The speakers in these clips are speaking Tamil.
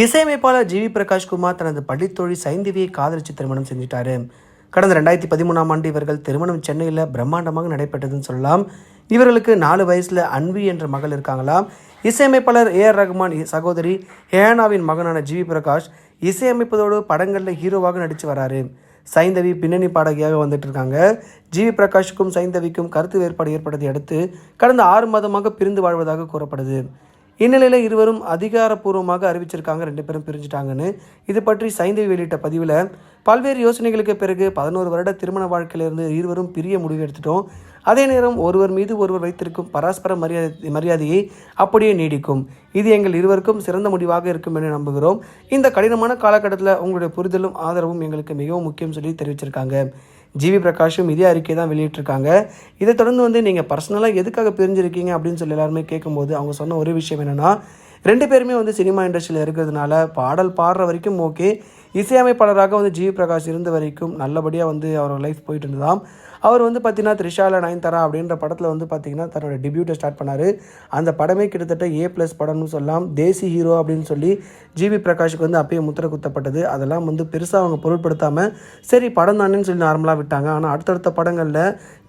இசையமைப்பாளர் ஜி வி பிரகாஷ்குமார் தனது பள்ளித்தோழி சைந்தவியை காதலிச்சு திருமணம் செஞ்சிட்டாரு. கடந்த ரெண்டாயிரத்தி பதிமூணாம் ஆண்டு இவர்கள் திருமணம் சென்னையில் பிரம்மாண்டமாக நடைபெற்றதுன்னு சொல்லலாம். இவர்களுக்கு நாலு வயசில் அன்வி என்ற மகள் இருக்காங்களாம். இசையமைப்பாளர் ஏ ஆர் ரகுமான் சகோதரி ஹேனாவின் மகனான ஜி வி பிரகாஷ் இசையமைப்பதோடு படங்களில் ஹீரோவாக நடித்து வராரு. சைந்தவி பின்னணி பாடகியாக வந்துட்டு இருக்காங்க. ஜி வி பிரகாஷுக்கும் சைந்தவிக்கும் கருத்து வேறுபாடு ஏற்பட்டதை அடுத்து கடந்த ஆறு மாதமாக பிரிந்து வாழ்வதாக கூறப்படுது. இந்நிலையில் இருவரும் அதிகாரப்பூர்வமாக அறிவிச்சிருக்காங்க. ரெண்டு பேரும் பிரிஞ்சுட்டாங்கன்னு. இது பற்றி சைந்தவி வெளியிட்ட பதிவில் பல்வேறு யோசனைகளுக்கு பிறகு பதினோரு வருட திருமண வாழ்க்கையிலிருந்து இருவரும் பிரிய முடிவு எடுத்துட்டோம். அதே நேரம் ஒருவர் மீது ஒருவர் வைத்திருக்கும் பரஸ்பர மரியாதை மரியாதையை அப்படியே நீடிக்கும். இது எங்கள் இருவருக்கும் சிறந்த முடிவாக இருக்கும் என நம்புகிறோம். இந்த கடினமான காலகட்டத்தில் உங்களுடைய புரிதலும் ஆதரவும் எங்களுக்கு மிகவும் முக்கியம் சொல்லி தெரிவிச்சிருக்காங்க. ஜிவி பிரகாஷும் இதே அறிக்கை தான் வெளியிட்டிருக்காங்க. இதை தொடர்ந்து வந்து நீங்கள் பர்சனலாக எதுக்காக பிரிஞ்சிருக்கீங்க அப்படின்னு சொல்லி எல்லாருமே கேட்கும்போது அவங்க சொன்ன ஒரே விஷயம் என்னென்னா ரெண்டு பேருமே வந்து சினிமா இண்டஸ்ட்ரியில் இருக்கிறதுனால பாடல் பாடுற வரைக்கும் ஓகே இசையமைப்பாளராக வந்து ஜி பிரகாஷ் இருந்த வரைக்கும் நல்லபடியாக வந்து அவர் லைஃப் போயிட்டு இருந்ததாம். அவர் வந்து பார்த்தீங்கன்னா த்ரிஷால நயன்தாரா அப்படின்ற படத்தில் வந்து பார்த்தீங்கன்னா தன்னோட டெபியூட்டை ஸ்டார்ட் பண்ணார். அந்த படமே கிட்டத்தட்ட ஏ ப்ளஸ் படம்னு சொல்லலாம் தேசி ஹீரோ அப்படின்னு சொல்லி ஜிவி பிரகாஷுக்கு வந்து அப்பயே முத்திர குத்தப்பட்டது. அதெல்லாம் வந்து பெருசாக அவங்க பொருட்படுத்தாமல் சரி படம் தானேன்னு சொல்லி நார்மலாக விட்டாங்க. ஆனால் அடுத்தடுத்த படங்களில்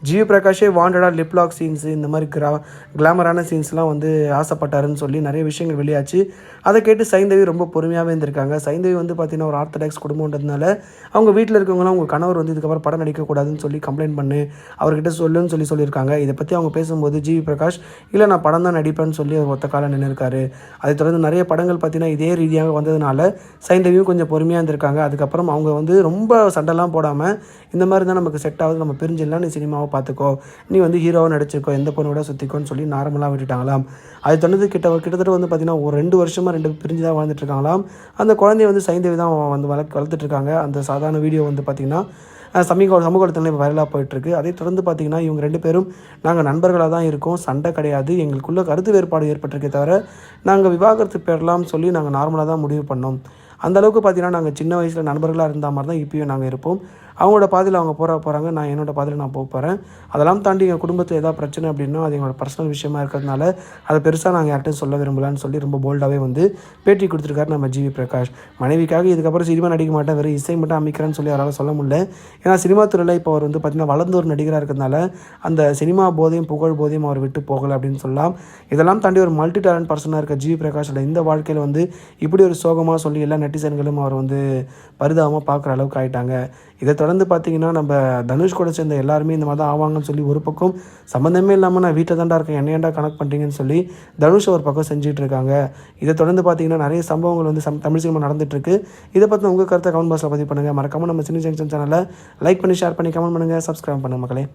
ஜிவி பிரகாஷே வாண்டடாக லிப்லாக் சீன்ஸு இந்த மாதிரி கிரா கிளாமரான சீன்ஸ்லாம் வந்து ஆசைப்பட்டாருன்னு சொல்லி நிறைய விஷயங்கள் வெளியாச்சு. அதை கேட்டு சைந்தவி ரொம்ப பொறுமையாகவே இருந்திருக்காங்க. சைந்தவி வந்து பார்த்தீங்கன்னா ஒரு ஆர்த்தடாக்ஸ் குடும்பம்ன்றதுனால அவங்க வீட்டில் இருக்கவங்களாம் அவங்க கணவர் வந்து இதுக்கப்புறம் படம் நடிக்கக்கூடாதுன்னு சொல்லி கம்ப்ளைண்ட் பண்ணு. அவர்கிட்ட சொல்லுன்னு சொல்லி சொல்லியிருக்காங்க. இதை பற்றி அவங்க பேசும்போது ஜிவி பிரகாஷ் இல்லை நான் படம் தான் நடிப்பேன்னு சொல்லி அவர் ஒத்த காலம் நின்றுருக்காரு அதை தொடர்ந்து நிறைய படங்கள் பார்த்தீங்கன்னா இதே ரீதியாக வந்ததுனால சைந்தவியும் கொஞ்சம் பொறுமையாக இருந்திருக்காங்க. அதுக்கப்புறம் அவங்க வந்து ரொம்ப சண்டைலாம் போடாமல் இந்த மாதிரி தான் நமக்கு செட் ஆகுது நம்ம பிரிஞ்சிடலாம் நீ சினிமாவை பார்த்துக்கோ நீ வந்து ஹீரோவை நடிச்சிருக்கோ எந்த பொண்ணோட சுற்றிக்கோன்னு சொல்லி நார்மலாக விட்டுட்டாங்களாம். அது தொடர்ந்து கிட்ட கிட்டத்தட்ட வந்து பார்த்திங்கன்னா ஒரு ரெண்டு வருஷமாக ரெண்டு பிரிஞ்சு தான் வாழ்ந்துட்டு இருக்காங்களாம். அந்த குழந்தைய வந்து சைந்தவி தான் வந்து வளர்க்கு வளர்த்துட்ருக்காங்க. அந்த சாதாரண வீடியோ வந்து பார்த்திங்கன்னா சமீக சமூக சமூக இப்போ வைரலாக போயிட்டுருக்கு அதை தொடர்ந்து பார்த்தீங்கன்னா இவங்க ரெண்டு பேரும் நாங்கள் நண்பர்களாக தான் இருக்கோம். சண்டை கிடையாது. எங்களுக்குள்ள கருத்து வேறுபாடு ஏற்பட்டிருக்கே தவிர நாங்கள் விவாகரத்து பெறலாம் சொல்லி நாங்கள் நார்மலாக தான் முடிவு பண்ணோம். அந்த அளவுக்கு பார்த்தீங்கன்னா நாங்கள் சின்ன வயசில் நண்பர்களாக இருந்த மாதிரி தான் இப்பயும் நாங்கள் இருப்போம். அவங்களோட பாதையில் அவங்க போகிற போகிறாங்க நான் என்னோட பாதையில் நான் போக போகிறேன் அதெல்லாம் தாண்டி எங்கள் குடும்பத்தில் ஏதாவது பிரச்சனை அப்படின்னா அது எங்களோட பர்சனல் விஷயமா இருக்கிறதுனால அதை பெருசாக நாங்கள் யார்ட்டையும் சொல்ல விரும்பலான்னு சொல்லி ரொம்ப போல்டாகவே வந்து பேட்டி கொடுத்துருக்காரு நம்ம ஜிவி பிரகாஷ். மனைவிக்காக இதுக்கப்புறம் சினிமா நடிக்க மாட்டேன் வெறும் இசை மட்டும் அமைக்கிறேன்னு சொல்லி அவரால் சொல்ல முடியல. ஏன்னா சினிமா துறையில் இப்போ அவர் வந்து பார்த்திங்கன்னா வளர்ந்த ஒரு நடிகராக இருக்கிறதுனால அந்த சினிமா போதையும் புகழ் போதையும் அவர் விட்டு போகலை அப்படின்னு சொல்லலாம். இதெல்லாம் தாண்டி ஒரு மல்டி டேலண்ட் பர்சனாக இருக்க ஜிவி பிரகாஷோட இந்த வாழ்க்கையில் வந்து இப்படி ஒரு சோகமாக சொல்லி எல்லா நெட்டிசன்களும் அவர் வந்து பரிதாபமாக பார்க்குற அளவுக்கு ஆயிட்டாங்க. இதை தொடர்ந்து பார்த்தீங்கன்னா நம்ம தனுஷ் கூட சேர்ந்த எல்லாருமே இந்த மாதிரி தான் ஆவாங்கன்னு சொல்லி ஒரு பக்கம் சம்மந்தமே இல்லாமல் நான் வீட்டில் தான்டா இருக்கேன் என்ன ஏன்டா கனெக்ட் பண்ணுறீங்கன்னு சொல்லி தனுஷ் ஒரு பக்கம் செஞ்சுட்டு இருக்காங்க. இதை தொடர்ந்து பார்த்தீங்கன்னா நிறைய சம்பவங்கள் வந்து சம் தமிழ் சினிமா நடந்துட்டுருக்கு. இதை பற்றி உங்கள் கருத்தை கமெண்ட் பாக்ஸில் பதிவு பண்ணுங்கள் மறக்காமல் நம்ம சின்ன ஜங்ஷன் சேனலை லைக் பண்ணி ஷேர் பண்ணி கமெண்ட் பண்ணுங்கள் சப்ஸ்கிரைப் பண்ணுங்கள் மக்களே.